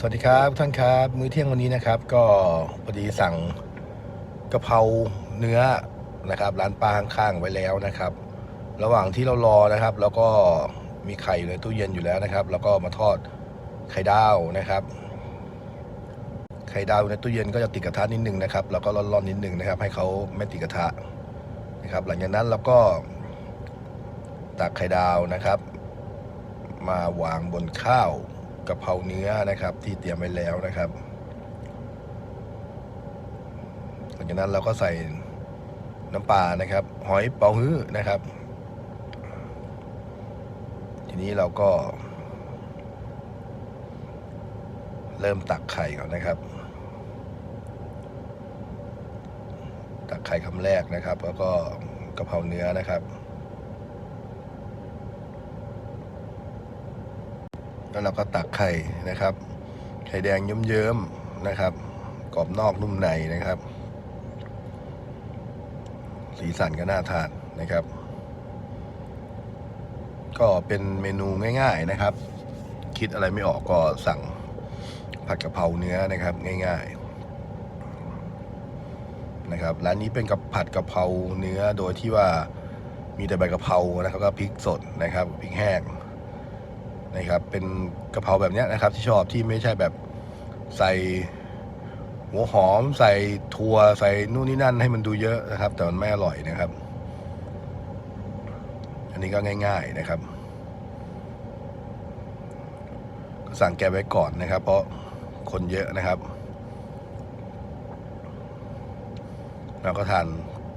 สวัสดีครับท่านครับมื้อเที่ยงวันนี้นะครับ ก็พอดีสั่งกะเพราเนื้อนะครับ ร้านปลาข้างๆไว้แล้วนะครับ ระหว่างที่เรารอนะครับ แล้วก็มีไข่อยู่ในตู้เย็นอยู่แล้วนะครับ แล้วก็มาทอดไข่ดาวนะครับ ไข่ดาวในตู้เย็นก็จะติดกระทะนิดนึงนะครับ แล้วก็ร้อนๆนิดนึงนะครับ ให้เขาไม่ติดกระทะนะครับ หลังจากนั้นเราก็ตักไข่ดาวนะครับ มาวางบนข้าว กะเพราเนื้อนะครับ ที่เตรียมไว้แล้วนะครับหลังจากนั้นเราก็ใส่น้ำปลานะครับ หอยเป๋าฮื้อนะครับ ทีนี้เราก็ เริ่มตักไข่ก่อนนะครับ ตักไข่คำแรกนะครับ แล้วก็กะเพราเนื้อนะครับ แล้วเราก็ตักไข่นะครับ ไข่แดงเยิ้มๆนะครับ กรอบนอกนุ่มในนะครับ สีสันก็น่าทานนะครับ ก็เป็นเมนูง่าย ๆนะครับ คิดอะไรไม่ออกก็สั่งผัดกะเพราเนื้อนะครับ ง่าย ๆ นะครับร้านนี้เป็นกับผัดกะเพราเนื้อโดยที่ว่ามีแต่ใบกะเพรานะครับก็พริกสดนะครับพริกแห้ง นะครับเป็นกะเพราแบบนี้นะครับ ที่ชอบที่ไม่ใช่แบบใส่หัวหอม ใส่ถั่วใส่นู่นนี่นั่นให้มันดูเยอะนะครับ แต่มันไม่อร่อยนะครับ อันนี้ก็ง่าย ๆนะครับสั่งแกไว้ก่อนนะครับ เพราะคนเยอะนะครับเราก็ทาน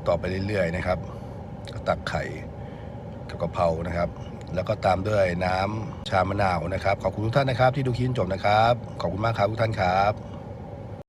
ต่อไปเรื่อยๆนะครับก็ตักไข่กับกะเพรานะครับ แล้วก็ตามด้วยน้ำชามะนาวนะครับ ขอบคุณทุกท่านนะครับ ที่ดูคลิปจนจบนะครับ ขอบคุณมากครับทุกท่านครับ